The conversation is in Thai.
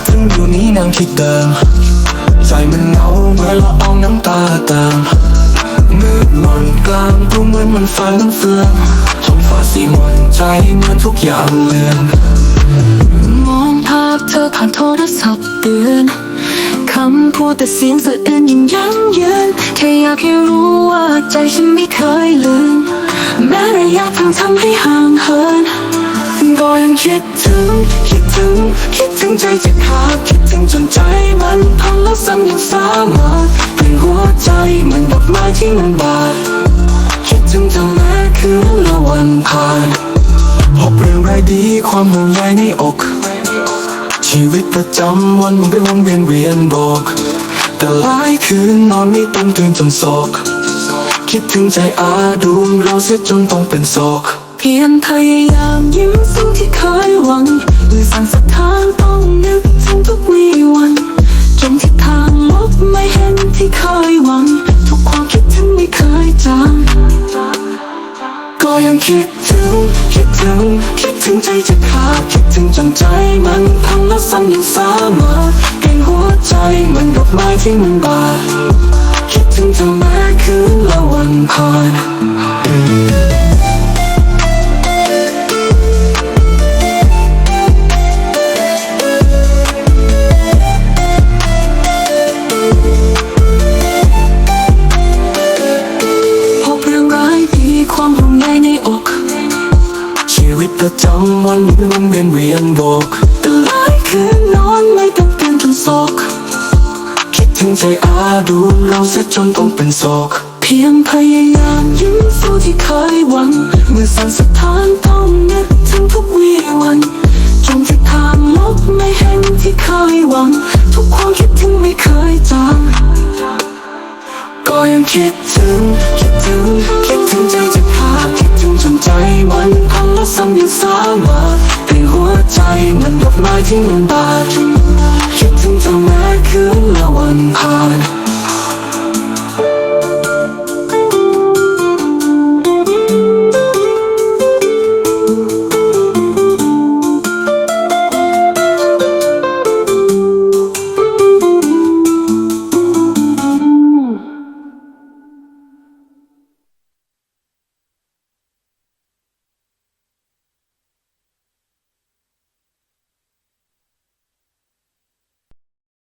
ดถึงอยู่นี้นางคิดเดิมใจมันเหงาเมื่อละอองน้ำตาเติมมืดมนกลางกรุงเหมือนมันฝันเฟืองท้องฟ้าสีมนใจเหมื่อนทุกอย่างเลือนมองภาพเธอผ่านโทรศัพท์เตือนคำพูดแต่เสียงสะอื้นยังยั้งยืนแค่อยากให้รู้ว่าใจฉันไม่เคยลืมแม้ระยะทางทำให้ห่างเหินก็ยังคิดถึงคิดถึง งใจจะขาดคิดถึงจนใจมันพังแล้วซ้ำยังสามารถเป็นหัวใจเหมือนดอกไม้ที่มันบานคิดถึงเธอแม้คืนละวันผ่านพบเรื่องไรายดีความห่วงใยในอก ชีวิตประจำวันมันเป็นวนเวียนเวียนบอกแต่หลายคืนนอนไม่เต็มตื่นจนโศก คิดถึงใจอาดูเราเสียจนต้องเป็นโศก เพียงพยายามยิ้มสิ่งที่เคย เห็นที่เคยหวัง ทุกความคิดถึงไม่เคยจางก็ยังคิดถึง คิดถึง คิดถึงใจจะขาดคิดถึงจนใจมันพังแล้วซ้ำยังสามารถเป็นหัวใจมันดอกไม้ที่มันบานคิดถึงเธอแม้คืนละวันผ่าน ประจำวันมันวนเวียนเวียนบกแต่หลายคืนนอนไม่ต้องเตือนจนโศกคิดถึงใจอาดูเราเสียจนต้องเป็นโศกเพียงพยายามยิ้มสู้ที่เคยหวังเมื่อสั่นสะท้านต้องนึกถึงทุกวีวันจนทิศทางลบไม่เห็นที่เคยหวัง ทุกความคิดถึงไม่เคยจางก็ยังคิดถึง คิดถึง คิดถึงใจจะขาดคิดถึงจนใจมันพัง อนดอ